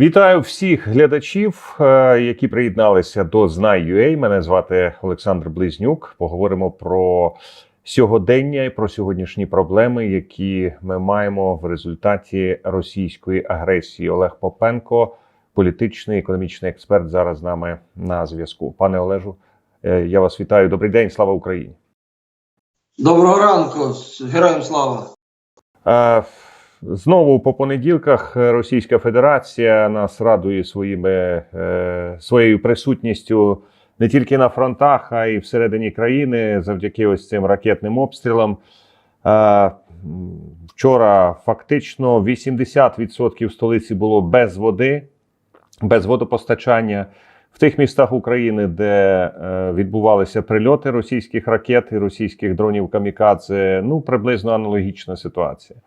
Вітаю всіх глядачів, е, які приєдналися до Знай.ua. Мене звати Олександр Близнюк. Поговоримо про сьогодення і про сьогоднішні проблеми, які ми маємо в результаті російської агресії. Олег Попенко, політичний економічний експерт, зараз з нами на зв'язку. Пане Олежу, е, я вас вітаю. Добрий день, слава Україні. Доброго ранку, героям слава. Знову по понеділках Російська Федерація нас радує своїми е, своєю присутністю не тільки на фронтах, а й всередині країни завдяки ось цим ракетним обстрілам. Е, вчора фактично 80% столиці було без води, без водопостачання. В тих містах України, де е, відбувалися прильоти російських ракет і російських дронів камікадзе, ну приблизно аналогічна ситуація.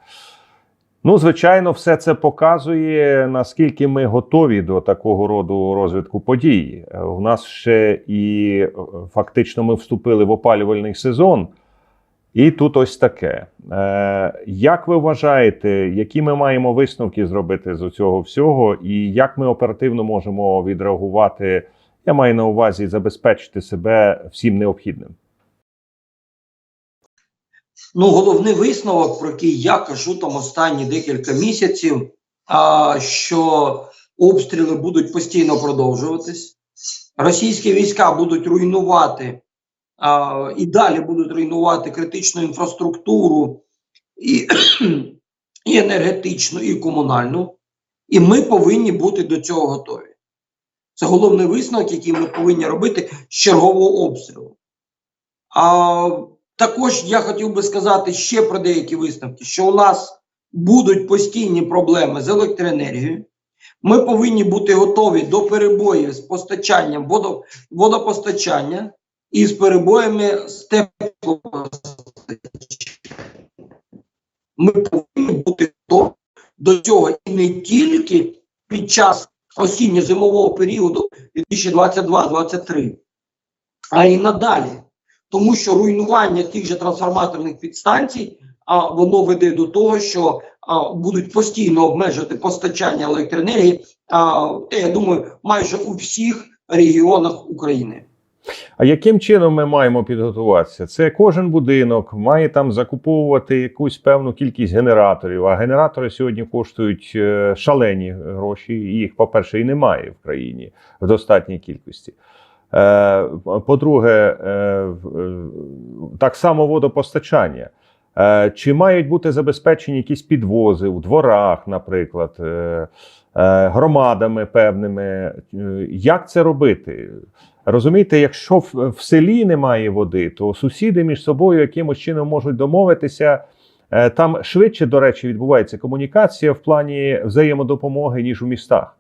Ну, звичайно, все це показує, наскільки ми готові до такого роду розвитку подій. У нас ще і е, фактично ми вступили в опалювальний сезон, і тут ось таке. Е, як ви вважаєте, які ми маємо висновки зробити з цього всього, і як ми оперативно можемо відреагувати? Я маю на увазі забезпечити себе всім необхідним. Ну, головний висновок, про який я кажу там останні декілька місяців, а, що обстріли будуть постійно продовжуватись, російські війська будуть руйнувати а, і далі будуть руйнувати критичну інфраструктуру і, і енергетичну, і комунальну, і ми повинні бути до цього готові. Це головний висновок, який ми повинні робити з чергового обстрілу. А, також я хотів би сказати ще про деякі висновки, що у нас будуть постійні проблеми з електроенергією. Ми повинні бути готові до перебоїв з постачанням водо, водопостачання і з перебоями з теплопостачанням. Ми повинні бути готові до цього і не тільки під час осінньо-зимового періоду 2022-2023, а й надалі тому що руйнування тих же трансформаторних підстанцій а, воно веде до того, що а, будуть постійно обмежувати постачання електроенергії. А, я думаю, майже у всіх регіонах України. А яким чином ми маємо підготуватися? Це кожен будинок має там закуповувати якусь певну кількість генераторів. А генератори сьогодні коштують е, шалені гроші. Їх, по-перше, і немає в країні в достатній кількості. Е, По-друге, е, е, так само водопостачання. Чи мають бути забезпечені якісь підвози у дворах, наприклад, громадами певними? Як це робити? Розумієте, якщо в, селі немає води, то сусіди між собою якимось чином можуть домовитися. Там швидше, до речі, відбувається комунікація в плані взаємодопомоги, ніж у містах.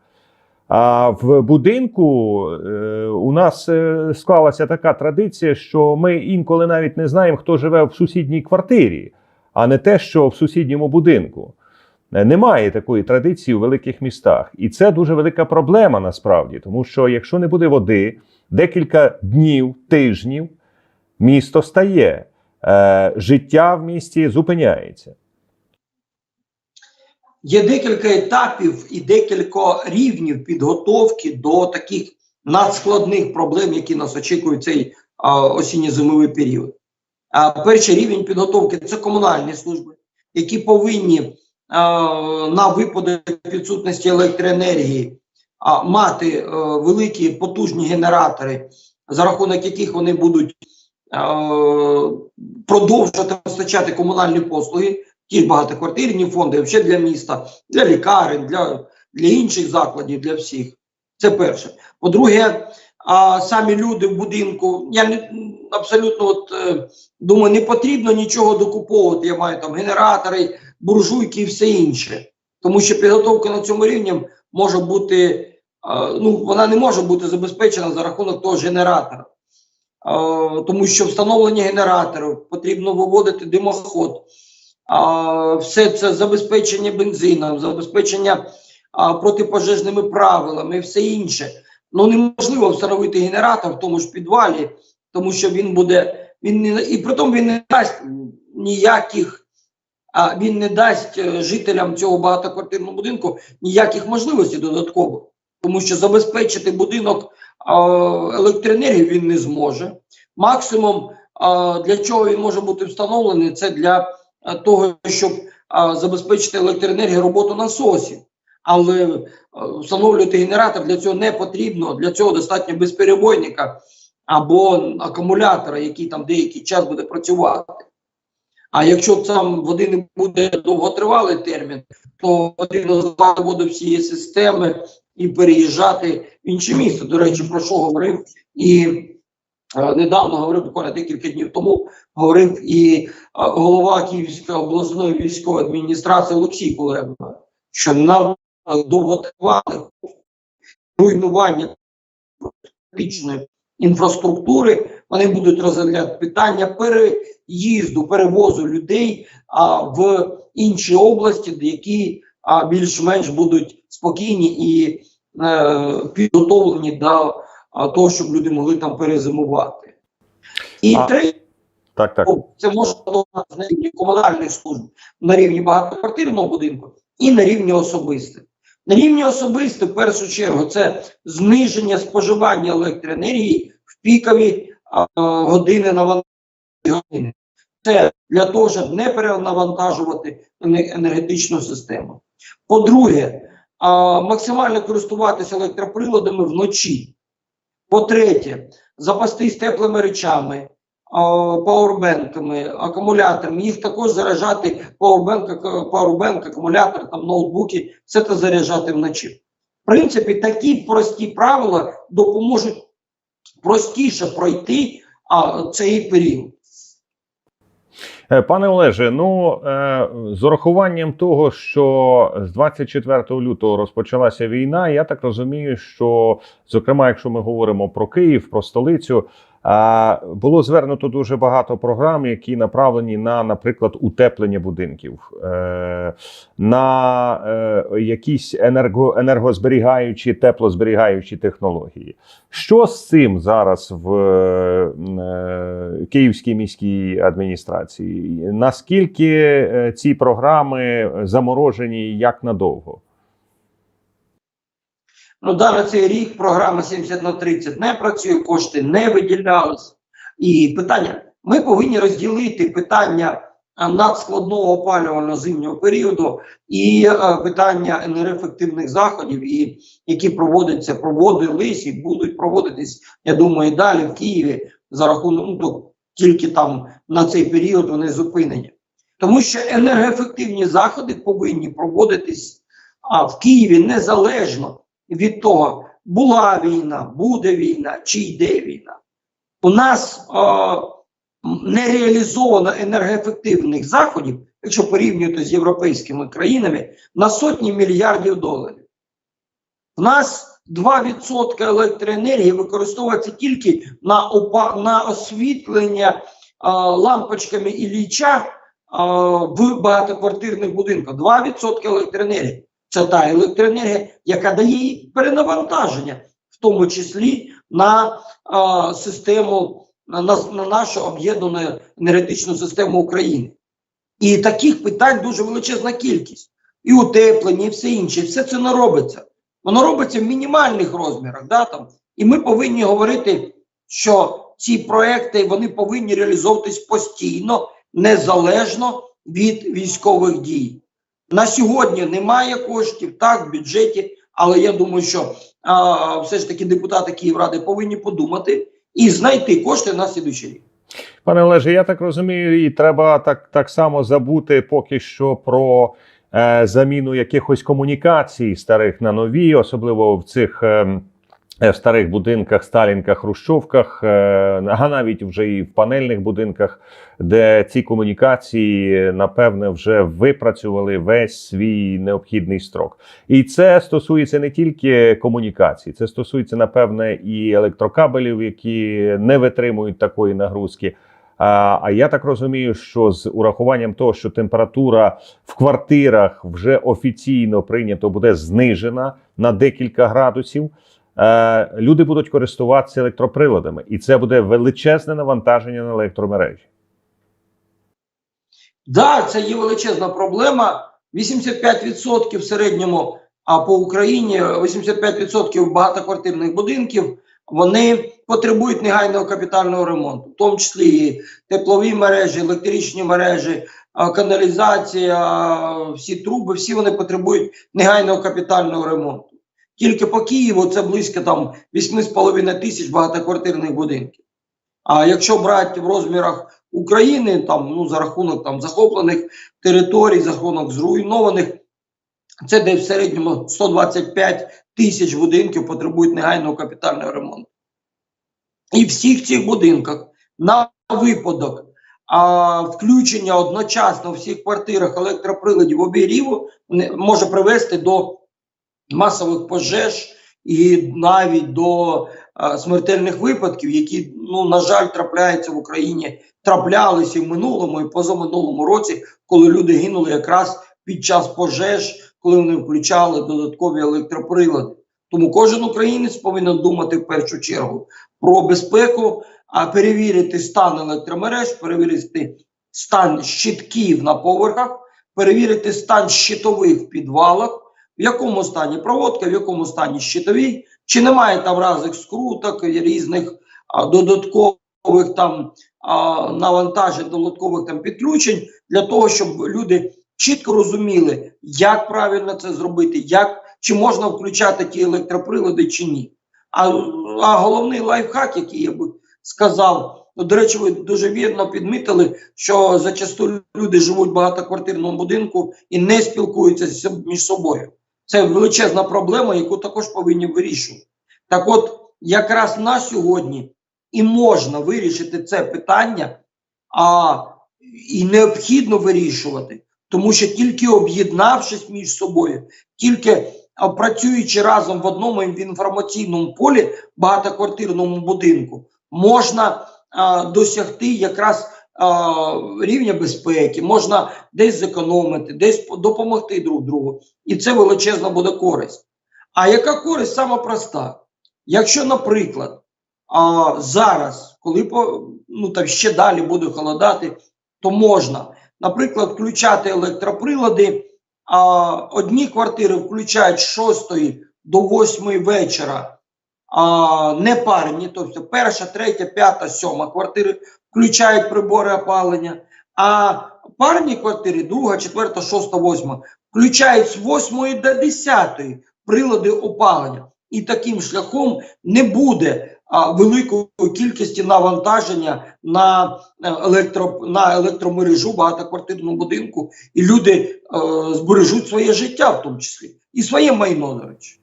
А в будинку е, у нас е, склалася така традиція, що ми інколи навіть не знаємо, хто живе в сусідній квартирі, а не те, що в сусідньому будинку. Е, Немає такої традиції у великих містах, і це дуже велика проблема насправді, тому що якщо не буде води, декілька днів, тижнів місто стає, життя в місті зупиняється. Є декілька етапів і декілька рівнів підготовки до таких надскладних проблем, які нас очікують цей осінньо-зимовий період. Перший рівень підготовки це комунальні служби, які повинні на випадок відсутності електроенергії мати а, великі потужні генератори, за рахунок яких вони будуть продовжувати постачати комунальні послуги ті ж багатоквартирні фонди, взагалі для міста, для лікарень, для, для інших закладів, для всіх. Це перше. По-друге, а, самі люди в будинку, я не абсолютно от, е, думаю, не потрібно нічого докуповувати. Я маю там генератори, буржуйки і все інше. Тому що підготовка на цьому рівні може бути, а, ну, вона не може бути забезпечена за рахунок того ж генератора. А, тому що встановлення генераторів потрібно виводити димоход все це забезпечення бензином, забезпечення протипожежними правилами і все інше. Ну неможливо встановити генератор в тому ж підвалі, тому що він буде він не і при тому він не дасть ніяких а він не дасть е, жителям цього багатоквартирного будинку ніяких можливостей додатково, тому що забезпечити будинок а, електроенергією він не зможе. Максимум, для чого він може бути встановлений, це для того, щоб забезпечити електроенергію роботу насосів. Але е, встановлювати генератор для цього не потрібно. Для цього достатньо безперебойника або акумулятора, який там деякий час буде працювати. А якщо там води не буде довготривалий термін, то потрібно здавати воду всієї системи і переїжджати в інше місце. До речі, про що говорив і е, недавно говорив буквально декілька днів тому. Говорив і голова Київської обласної військової адміністрації Олексій Кулеба, що на довготривалих руйнування критичної інфраструктури вони будуть розглядати питання переїзду, перевозу людей а, в інші області, які а, більш-менш будуть спокійні і е, підготовлені до того, щоб люди могли там перезимувати. І А- третє. Так, так. Це може бути на рівні комунальних служб, на рівні багатоквартирного будинку і на рівні особистих. На рівні особистих, в першу чергу, це зниження споживання електроенергії в пікові а, години навантаження. Це для того, щоб не перенавантажувати енергетичну систему. По-друге, максимально користуватися електроприладами вночі. По-третє, запастись теплими речами, пауербенками, акумуляторами, їх також заряджати пауербенк, пауербенк, акумулятор, там, ноутбуки, все це заряджати вночі. В принципі, такі прості правила допоможуть простіше пройти а, цей період. Е, Пане Олеже, ну е, з урахуванням того, що з 24 лютого розпочалася війна, я так розумію, що зокрема, якщо ми говоримо про Київ, про столицю, було звернуто дуже багато програм, які направлені на, наприклад, утеплення будинків, е, на е, якісь енерго, енергозберігаючі, теплозберігаючі технології. Що з цим зараз в е, Київській міській адміністрації? Наскільки ці програми заморожені як надовго? Ну, да, на цей рік програма 70 на 30 не працює, кошти не виділялись. І питання: ми повинні розділити питання надскладного опалювального зимнього періоду і е, питання енергоефективних заходів, і які проводяться, проводились і будуть проводитись, я думаю, і далі в Києві за рахунок ну, тільки там на цей період вони зупинені. Тому що енергоефективні заходи повинні проводитись а, в Києві незалежно від того, була війна, буде війна чи йде війна. У нас не реалізовано енергоефективних заходів, якщо порівнювати з європейськими країнами, на сотні мільярдів доларів. У нас 2% електроенергії використовується тільки на, опа, на освітлення е, лампочками і ліча в багатоквартирних будинках. 2% електроенергії. Це та електроенергія, яка дає перенавантаження, в тому числі на а, систему, на, на нашу об'єднану енергетичну систему України. І таких питань дуже величезна кількість. І утеплення, і все інше. І все це не робиться. Воно робиться в мінімальних розмірах. Да, там. І ми повинні говорити, що ці проекти вони повинні реалізовуватись постійно, незалежно від військових дій. На сьогодні немає коштів так в бюджеті, але я думаю, що а, все ж таки депутати Київради повинні подумати і знайти кошти на слідуючий рік. Пане Олеже, я так розумію, і треба так, так само забути поки що про е, заміну якихось комунікацій старих на нові, особливо в цих. Е, в старих будинках, сталінках, хрущовках, е, а навіть вже і в панельних будинках, де ці комунікації напевне вже випрацювали весь свій необхідний строк. І це стосується не тільки комунікацій, це стосується напевне і електрокабелів, які не витримують такої нагрузки. А я так розумію, що з урахуванням того, що температура в квартирах вже офіційно прийнято буде знижена на декілька градусів. Е, люди будуть користуватися електроприладами, і це буде величезне навантаження на електромережі. Да, це є величезна проблема. 85% в середньому а по Україні 85% багатоквартирних будинків вони потребують негайного капітального ремонту, в тому числі і теплові мережі, електричні мережі, каналізація, всі труби, всі вони потребують негайного капітального ремонту. Тільки по Києву це близько там 8,5 тисяч багатоквартирних будинків. А якщо брати в розмірах України, там ну за рахунок там захоплених територій, за рахунок зруйнованих, це десь в середньому 125 тисяч будинків потребують негайного капітального ремонту. І всіх цих будинках на випадок а, включення одночасно в всіх квартирах електроприладів обігріву може привести до масових пожеж і навіть до а, смертельних випадків, які, ну, на жаль, трапляються в Україні, траплялися в минулому, і позаминулому році, коли люди гинули якраз під час пожеж, коли вони включали додаткові електроприлади. Тому кожен українець повинен думати в першу чергу про безпеку, а перевірити стан електромереж, перевірити стан щитків на поверхах, перевірити стан щитових підвалах, в якому стані проводка, в якому стані щитові, чи немає там разних скруток, різних а, додаткових там а, навантажень, додаткових там підключень для того, щоб люди чітко розуміли, як правильно це зробити, як чи можна включати ті електроприлади чи ні. А, а головний лайфхак, який я би сказав, ну, до речі, ви дуже вірно підмітили, що зачасту люди живуть в багатоквартирному будинку і не спілкуються між собою. Це величезна проблема, яку також повинні вирішувати. Так от, якраз на сьогодні і можна вирішити це питання, а і необхідно вирішувати, тому що тільки об'єднавшись між собою, тільки працюючи разом в одному інформаційному полі багатоквартирному будинку, можна а, досягти якраз рівня безпеки, можна десь зекономити, десь допомогти друг другу. І це величезна буде користь. А яка користь саме проста? Якщо, наприклад, а, зараз, коли ну, там ще далі буде холодати, то можна, наприклад, включати електроприлади. А, одні квартири включають з 6 до 8 вечора а, не парні, тобто перша, третя, п'ята, сьома квартири включають прибори опалення, а парні квартири, друга, четверта, шоста, восьма, включають з 8 до 10 прилади опалення. І таким шляхом не буде а, великої кількості навантаження на е, електро, на електромережу багатоквартирному будинку, і люди е, збережуть своє життя, в тому числі, і своє майно, до речі.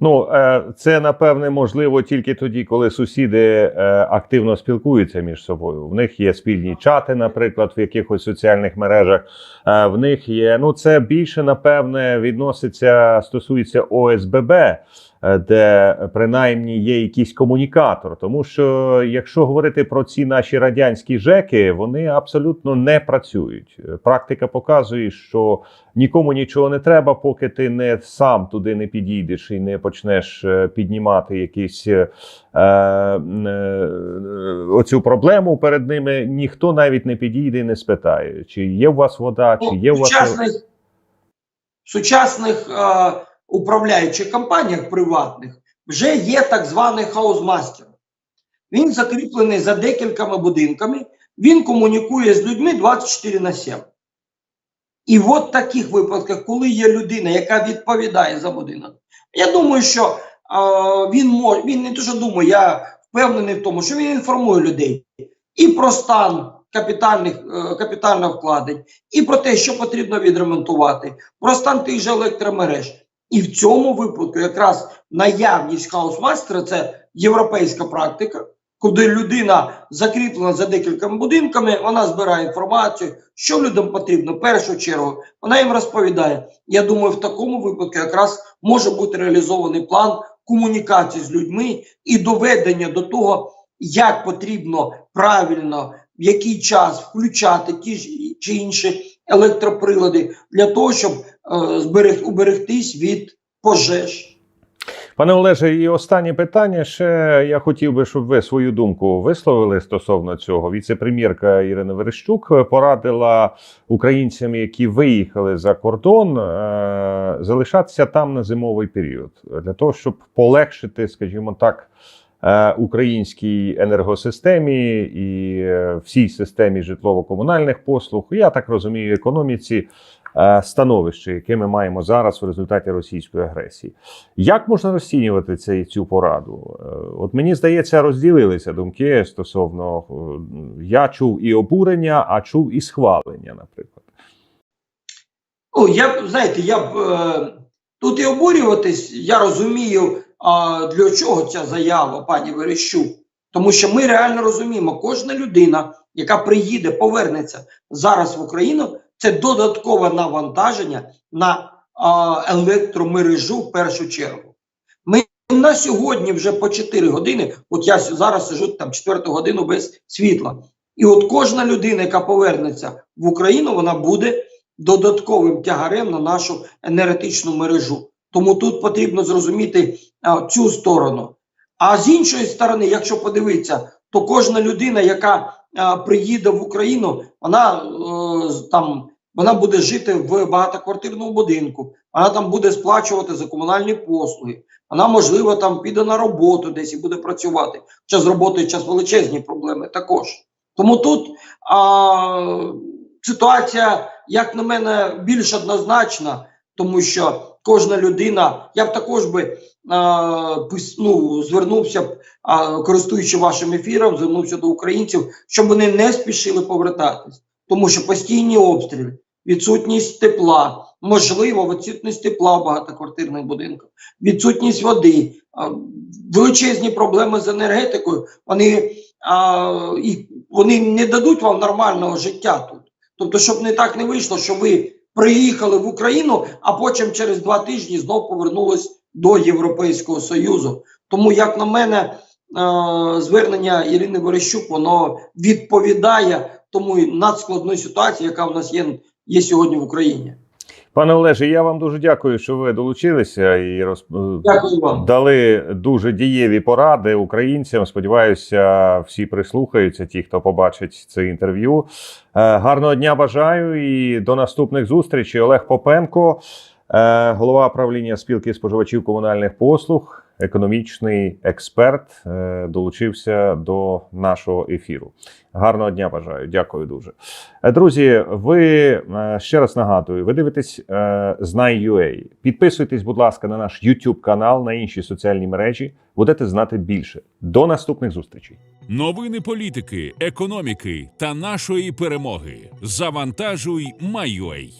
Ну, е, це напевне можливо тільки тоді, коли сусіди е, активно спілкуються між собою. В них є спільні чати, наприклад, в якихось соціальних мережах. Е, В них є ну це більше напевне відноситься стосується ОСББ, де принаймні є якийсь комунікатор. Тому що якщо говорити про ці наші радянські ЖЕКи, вони абсолютно не працюють. Е, Практика показує, що нікому нічого не треба, поки ти не сам туди не підійдеш і не почнеш е, піднімати якісь е, е, е, оцю проблему перед ними. Ніхто навіть не підійде і не спитає, чи є у вас вода, чи є у вас сучасних, сучасних е, управляючих компаніях приватних вже є так званий хаузмастер. Він закріплений за декількома будинками, він комунікує з людьми 24 на 7. І от в таких випадках, коли є людина, яка відповідає за будинок, я думаю, що е, він може, він не те, що думаю, я впевнений в тому, що він інформує людей і про стан капітальних е, капітальних вкладень, і про те, що потрібно відремонтувати, про стан тих же електромереж. І в цьому випадку якраз наявність хаусмастера це європейська практика, куди людина закріплена за декількома будинками, вона збирає інформацію, що людям потрібно в першу чергу. Вона їм розповідає. Я думаю, в такому випадку якраз може бути реалізований план комунікації з людьми і доведення до того, як потрібно правильно в який час включати ті ж чи інші електроприлади для того, щоб зберег, уберегтись від пожеж. Пане Олеже, і останнє питання. Ще я хотів би, щоб ви свою думку висловили стосовно цього. Віце-прем'єрка Ірина Верещук порадила українцям, які виїхали за кордон, е, залишатися там на зимовий період для того, щоб полегшити, скажімо так. е, Українській енергосистемі і е, всій системі житлово-комунальних послуг, я так розумію, економіці е, становище, яке ми маємо зараз в результаті російської агресії. Як можна розцінювати цей, цю пораду? Е, От мені здається, розділилися думки стосовно е, я чув і обурення, а чув і схвалення, наприклад. Ну, я б, знаєте, я б е, тут і обурюватись, я розумію, для чого ця заява пані Верещук. Тому що ми реально розуміємо, кожна людина, яка приїде, повернеться зараз в Україну, це додаткове навантаження на а, електромережу в першу чергу. Ми на сьогодні вже по 4 години, от я зараз сижу там 4 годину без світла. І от кожна людина, яка повернеться в Україну, вона буде додатковим тягарем на нашу енергетичну мережу. Тому тут потрібно зрозуміти а, цю сторону. А з іншої сторони, якщо подивитися, то кожна людина, яка приїде в Україну, вона е, там вона буде жити в багатоквартирному будинку, вона там буде сплачувати за комунальні послуги. Вона, можливо, там піде на роботу десь і буде працювати. Хоча з роботою час величезні проблеми також. Тому тут а, ситуація, як на мене, більш однозначна, тому що кожна людина, я б також би ну, звернувся б, користуючи вашим ефіром, звернувся до українців, щоб вони не спішили повертатись, тому що постійні обстріли, відсутність тепла, можливо, відсутність тепла в багатоквартирних будинках, відсутність води, величезні проблеми з енергетикою. Вони, а, і вони не дадуть вам нормального життя тут. Тобто, щоб не так не вийшло, що ви приїхали в Україну, а потім через два тижні знов повернулись до Європейського Союзу. Тому, як на мене, е, звернення Ірини Верещук воно відповідає тому надскладної ситуації, яка в нас є, є сьогодні в Україні. Пане Олеже, я вам дуже дякую, що ви долучилися і роз... Дякую вам. дали дуже дієві поради українцям. Сподіваюся, всі прислухаються, ті, хто побачить це інтерв'ю. Е, Гарного дня бажаю і до наступних зустрічей. Олег Попенко, е, голова правління спілки споживачів комунальних послуг, економічний експерт, е, долучився до нашого ефіру. Гарного дня бажаю. Дякую дуже. Е, Друзі, ви е, ще раз нагадую, ви дивитесь Знай.ua. Підписуйтесь, будь ласка, на наш YouTube канал, на інші соціальні мережі. Будете знати більше. До наступних зустрічей. Новини політики, економіки та нашої перемоги. Завантажуй Майой.